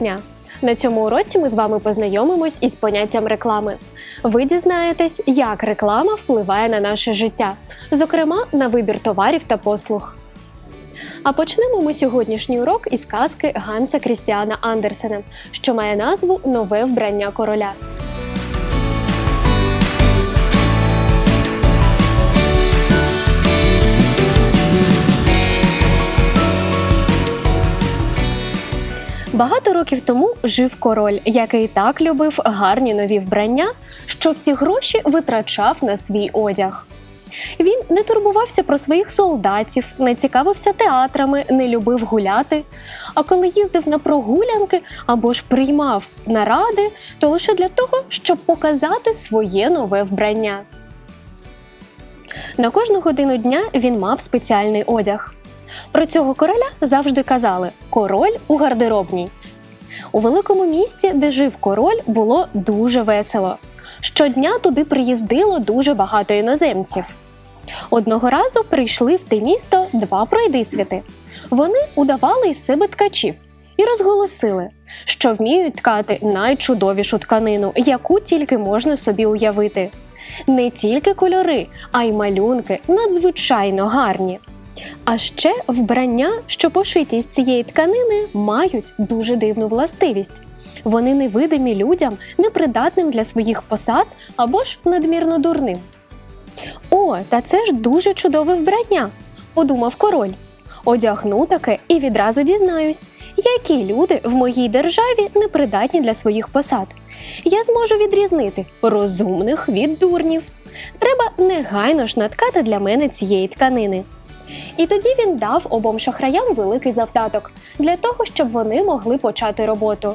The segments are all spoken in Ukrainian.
Дня! На цьому уроці ми з вами познайомимось із поняттям реклами. Ви дізнаєтесь, як реклама впливає на наше життя, зокрема на вибір товарів та послуг. А почнемо ми сьогоднішній урок із казки Ганса Крістіана Андерсена, що має назву Нове вбрання короля. Багато років тому жив король, який так любив гарні нові вбрання, що всі гроші витрачав на свій одяг. Він не турбувався про своїх солдатів, не цікавився театрами, не любив гуляти. А коли їздив на прогулянки або ж приймав наради, то лише для того, щоб показати своє нове вбрання. На кожну годину дня він мав спеціальний одяг. Про цього короля завжди казали король у гардеробній. У великому місті, де жив король, було дуже весело. Щодня туди приїздило дуже багато іноземців. Одного разу прийшли в те місто два пройдисвіти. Вони удавали із себе ткачів і розголосили, що вміють ткати найчудовішу тканину, яку тільки можна собі уявити. Не тільки кольори, а й малюнки надзвичайно гарні. А ще вбрання, що пошиті з цієї тканини, мають дуже дивну властивість. Вони невидимі людям, непридатним для своїх посад або ж надмірно дурним. О, та це ж дуже чудове вбрання, подумав король. Одягну таке і відразу дізнаюсь, які люди в моїй державі непридатні для своїх посад. Я зможу відрізнити розумних від дурнів. Треба негайно ж наткати для мене цієї тканини. І тоді він дав обом шахраям великий завдаток для того, щоб вони могли почати роботу.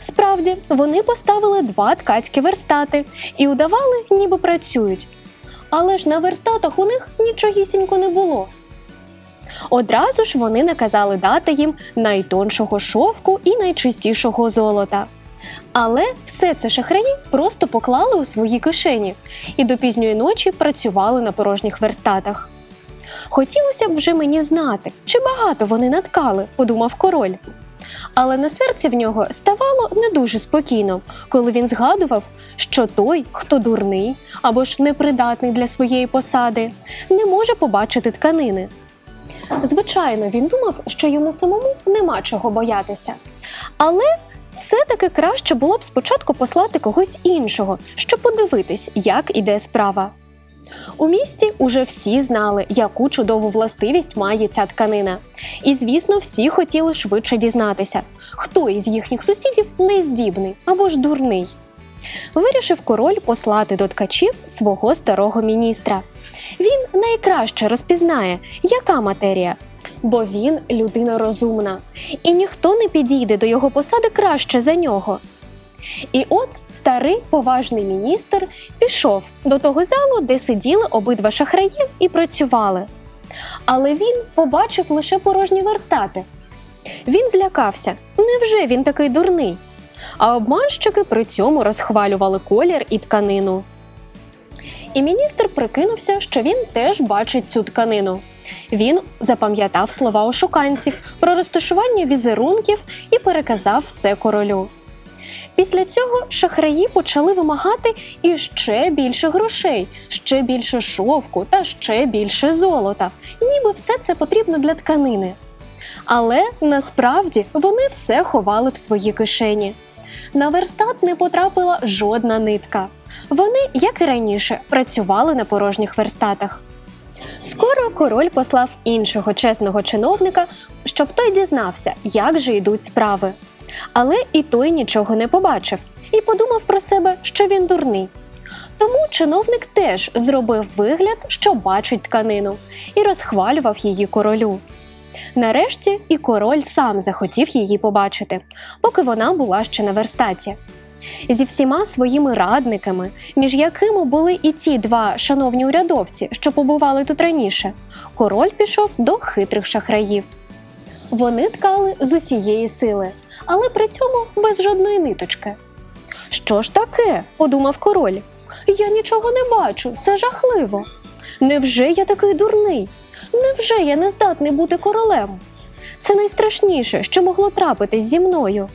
Справді, вони поставили два ткацькі верстати і удавали, ніби працюють. Але ж на верстатах у них нічогісінько не було. Одразу ж вони наказали дати їм найтоншого шовку і найчистішого золота. Але все це шахраї просто поклали у свої кишені і до пізньої ночі працювали на порожніх верстатах. Хотілося б вже мені знати, чи багато вони наткали, подумав король. Але на серці в нього ставало не дуже спокійно, коли він згадував, що той, хто дурний або ж непридатний для своєї посади, не може побачити тканини. Звичайно, він думав, що йому самому нема чого боятися. Але все-таки краще було б спочатку послати когось іншого, щоб подивитись, як іде справа. У місті уже всі знали, яку чудову властивість має ця тканина. І, звісно, всі хотіли швидше дізнатися, хто із їхніх сусідів нездібний або ж дурний. Вирішив король послати до ткачів свого старого міністра. Він найкраще розпізнає, яка матерія, бо він людина розумна, і ніхто не підійде до його посади краще за нього. І от старий поважний міністр пішов до того залу, де сиділи обидва шахраї і працювали. Але він побачив лише порожні верстати. Він злякався. Невже він такий дурний? А обманщики при цьому розхвалювали колір і тканину. І міністр прикинувся, що він теж бачить цю тканину. Він запам'ятав слова ошуканців про розташування візерунків і переказав все королю. Після цього шахраї почали вимагати іще більше грошей, ще більше шовку та ще більше золота, ніби все це потрібно для тканини. Але насправді вони все ховали в свої кишені. На верстат не потрапила жодна нитка. Вони, як і раніше, працювали на порожніх верстатах. Скоро король послав іншого чесного чиновника, щоб той дізнався, як же йдуть справи. Але і той нічого не побачив і подумав про себе, що він дурний. Тому чиновник теж зробив вигляд, що бачить тканину, і розхвалював її королю. Нарешті і король сам захотів її побачити, поки вона була ще на верстаті. Зі всіма своїми радниками, між якими були і ті два шановні урядовці, що побували тут раніше, король пішов до хитрих шахраїв. Вони ткали з усієї сили, але при цьому без жодної ниточки. Що ж таке? подумав король. Я нічого не бачу, це жахливо. Невже я такий дурний? Невже я не здатний бути королем? Це найстрашніше, що могло трапитись зі мною.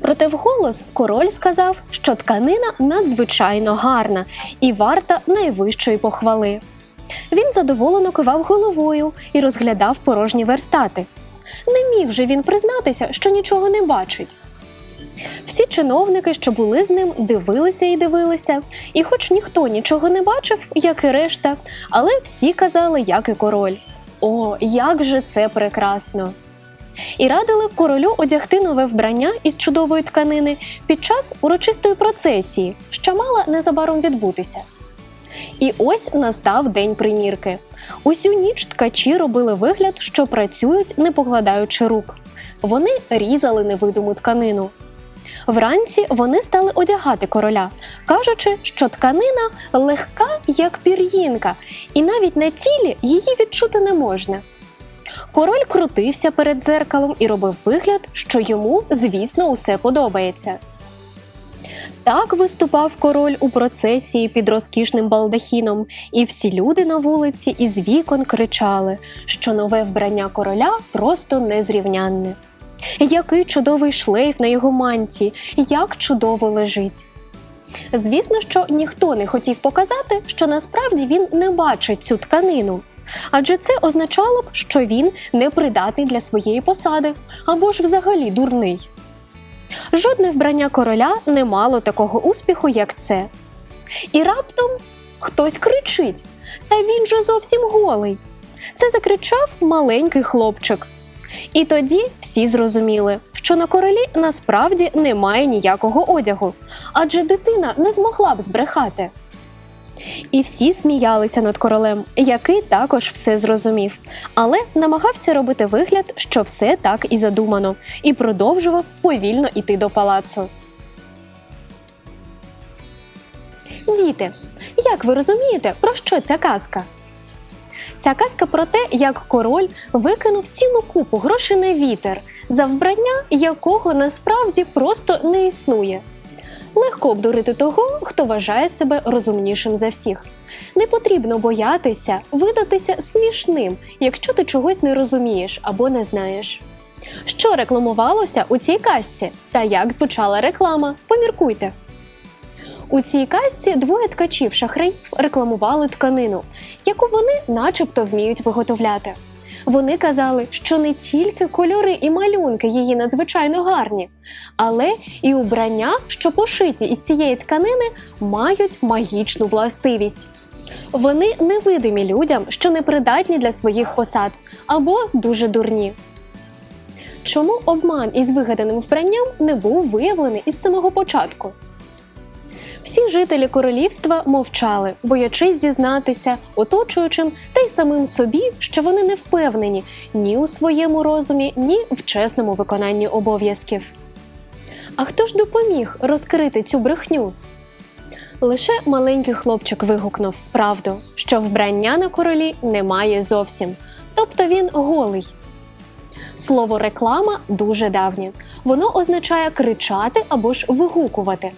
Проте вголос король сказав, що тканина надзвичайно гарна і варта найвищої похвали. Він задоволено кивав головою і розглядав порожні верстати. Не міг же він признатися, що нічого не бачить. Всі чиновники, що були з ним, дивилися і дивилися, і хоч ніхто нічого не бачив, як і решта, але всі казали, як і король. О, як же це прекрасно! І радили королю одягти нове вбрання із чудової тканини під час урочистої процесії, що мала незабаром відбутися. І ось настав день примірки. Усю ніч ткачі робили вигляд, що працюють, не покладаючи рук. Вони різали невидиму тканину. Вранці вони стали одягати короля, кажучи, що тканина легка, як пір'їнка, і навіть на тілі її відчути не можна. Король крутився перед дзеркалом і робив вигляд, що йому, звісно, усе подобається. Так виступав король у процесії під розкішним балдахіном, і всі люди на вулиці із вікон кричали, що нове вбрання короля просто незрівнянне. Який чудовий шлейф на його манті, як чудово лежить. Звісно, що ніхто не хотів показати, що насправді він не бачить цю тканину. Адже це означало б, що він непридатний для своєї посади або ж взагалі дурний. Жодне вбрання короля не мало такого успіху, як це. І раптом хтось кричить: Та він же зовсім голий. Це закричав маленький хлопчик. І тоді всі зрозуміли, що на королі насправді немає ніякого одягу, адже дитина не змогла б збрехати. І всі сміялися над королем, який також все зрозумів, але намагався робити вигляд, що все так і задумано, і продовжував повільно іти до палацу. Діти, як ви розумієте, про що ця казка? Ця казка про те, як король викинув цілу купу грошей на вітер, за вбрання якого насправді просто не існує. Легко обдурити того, хто вважає себе розумнішим за всіх. Не потрібно боятися видатися смішним, якщо ти чогось не розумієш або не знаєш. Що рекламувалося у цій казці та як звучала реклама? Поміркуйте. У цій казці двоє ткачів шахраїв рекламували тканину, яку вони начебто вміють виготовляти. Вони казали, що не тільки кольори і малюнки її надзвичайно гарні, але і убрання, що пошиті із цієї тканини, мають магічну властивість. Вони невидимі людям, що непридатні для своїх посад або дуже дурні. Чому обман із вигаданим вбранням не був виявлений із самого початку? Всі жителі королівства мовчали, боячись зізнатися оточуючим та й самим собі, що вони не впевнені ні у своєму розумі, ні в чесному виконанні обов'язків. А хто ж допоміг розкрити цю брехню? Лише маленький хлопчик вигукнув правду, що вбрання на королі немає зовсім, тобто він голий. Слово реклама дуже давнє. Воно означає кричати або ж вигукувати.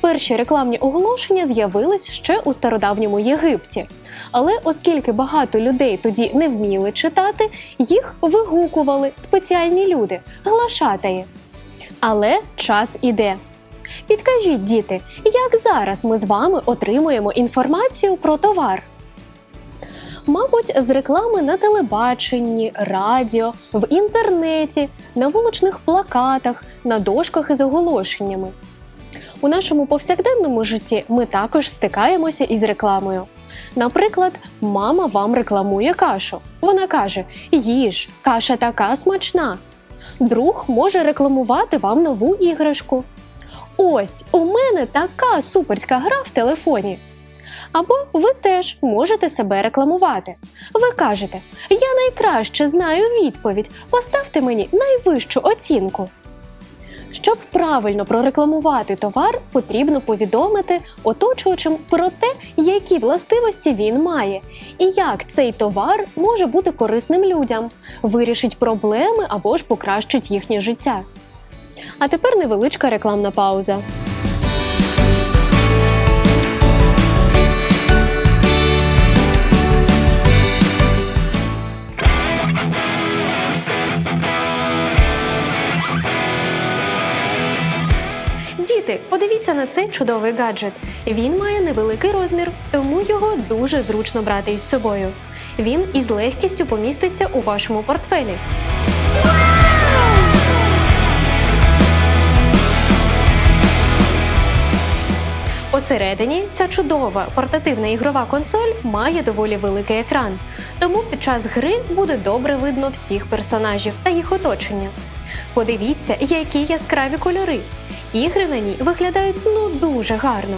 Перші рекламні оголошення з'явились ще у стародавньому Єгипті. Але оскільки багато людей тоді не вміли читати, їх вигукували спеціальні люди глашатаї. Але час іде. Підкажіть, діти, як зараз ми з вами отримуємо інформацію про товар? Мабуть, з реклами на телебаченні, радіо, в інтернеті, на вуличних плакатах, на дошках із оголошеннями. У нашому повсякденному житті ми також стикаємося із рекламою. Наприклад, мама вам рекламує кашу. Вона каже: їж, каша така смачна. Друг може рекламувати вам нову іграшку. Ось у мене така суперська гра в телефоні. Або ви теж можете себе рекламувати. Ви кажете: Я найкраще знаю відповідь, поставте мені найвищу оцінку. Щоб правильно прорекламувати товар, потрібно повідомити оточуючим про те, які властивості він має, і як цей товар може бути корисним людям, вирішить проблеми або ж покращить їхнє життя. А тепер невеличка рекламна пауза. Діти, подивіться на цей чудовий гаджет. Він має невеликий розмір, тому його дуже зручно брати із собою. Він із легкістю поміститься у вашому портфелі. Посередині ця чудова портативна ігрова консоль має доволі великий екран, тому під час гри буде добре видно всіх персонажів та їх оточення. Подивіться, які яскраві кольори. Ігри на ній виглядають ну дуже гарно.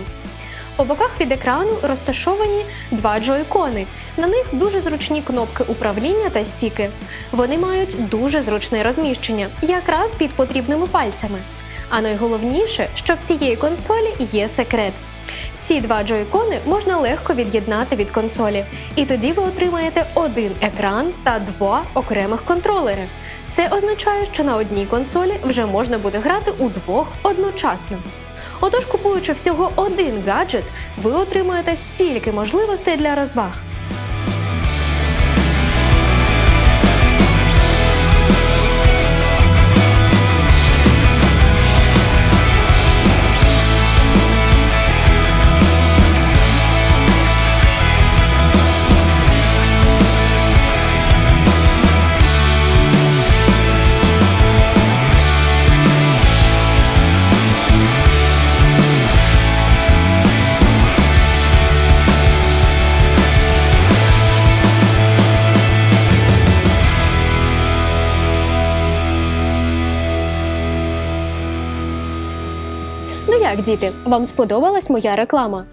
По боках від екрану розташовані два джойкони. На них дуже зручні кнопки управління та стіки. Вони мають дуже зручне розміщення, якраз під потрібними пальцями. А найголовніше, що в цієї консолі є секрет. Ці два джойкони можна легко від'єднати від консолі, і тоді ви отримаєте один екран та два окремих контролери. Це означає, що на одній консолі вже можна буде грати у двох одночасно. Отож, купуючи всього один гаджет, ви отримаєте стільки можливостей для розваг. Як, діти, вам сподобалась моя реклама?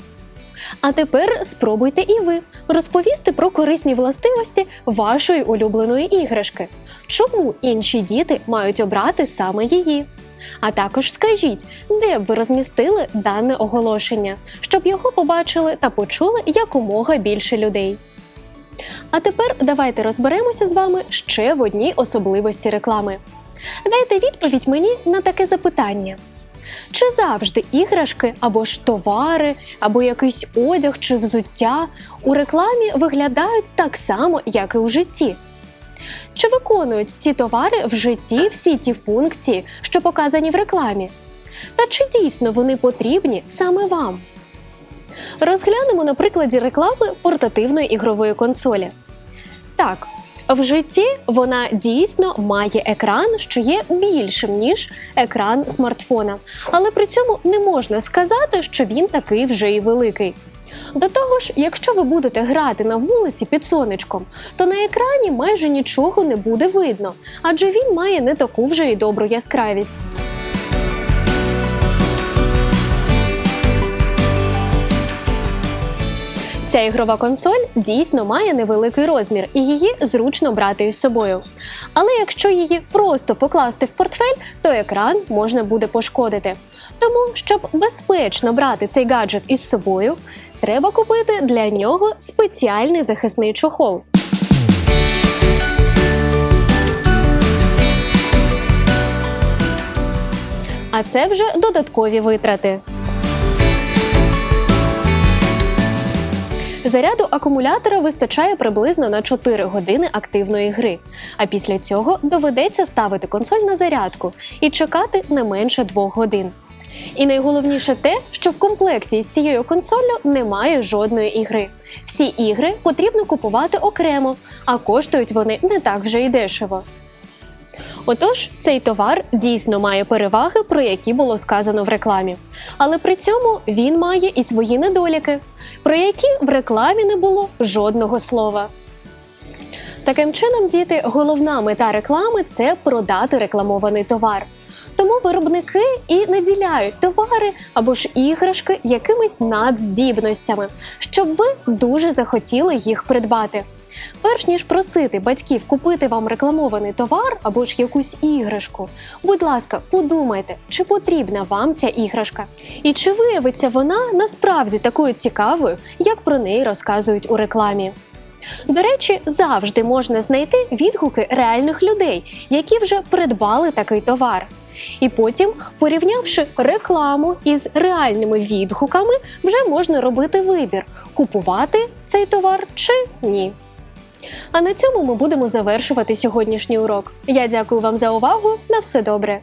А тепер спробуйте і ви розповісти про корисні властивості вашої улюбленої іграшки. Чому інші діти мають обрати саме її? А також скажіть, де б ви розмістили дане оголошення, щоб його побачили та почули якомога більше людей. А тепер давайте розберемося з вами ще в одній особливості реклами. Дайте відповідь мені на таке запитання. Чи завжди іграшки або ж товари, або якийсь одяг чи взуття у рекламі виглядають так само, як і у житті? Чи виконують ці товари в житті всі ті функції, що показані в рекламі? Та чи дійсно вони потрібні саме вам? Розглянемо на прикладі реклами портативної ігрової консолі. Так, в житті вона дійсно має екран, що є більшим, ніж екран смартфона, але при цьому не можна сказати, що він такий вже і великий. До того ж, якщо ви будете грати на вулиці під сонечком, то на екрані майже нічого не буде видно, адже він має не таку вже й добру яскравість. Ця ігрова консоль дійсно має невеликий розмір і її зручно брати із собою. Але якщо її просто покласти в портфель, то екран можна буде пошкодити. Тому, щоб безпечно брати цей гаджет із собою, треба купити для нього спеціальний захисний чохол. А це вже додаткові витрати. Заряду акумулятора вистачає приблизно на 4 години активної гри. А після цього доведеться ставити консоль на зарядку і чекати не менше 2 годин. І найголовніше те, що в комплекті з цією консоллю немає жодної ігри. Всі ігри потрібно купувати окремо, а коштують вони не так вже й дешево. Отож, цей товар дійсно має переваги, про які було сказано в рекламі. Але при цьому він має і свої недоліки, про які в рекламі не було жодного слова. Таким чином, діти, головна мета реклами це продати рекламований товар. Тому виробники і наділяють товари або ж іграшки якимись надздібностями, щоб ви дуже захотіли їх придбати. Перш ніж просити батьків купити вам рекламований товар або ж якусь іграшку, будь ласка, подумайте, чи потрібна вам ця іграшка, і чи виявиться вона насправді такою цікавою, як про неї розказують у рекламі. До речі, завжди можна знайти відгуки реальних людей, які вже придбали такий товар. І потім, порівнявши рекламу із реальними відгуками, вже можна робити вибір, купувати цей товар чи ні. А на цьому ми будемо завершувати сьогоднішній урок. Я дякую вам за увагу. На все добре.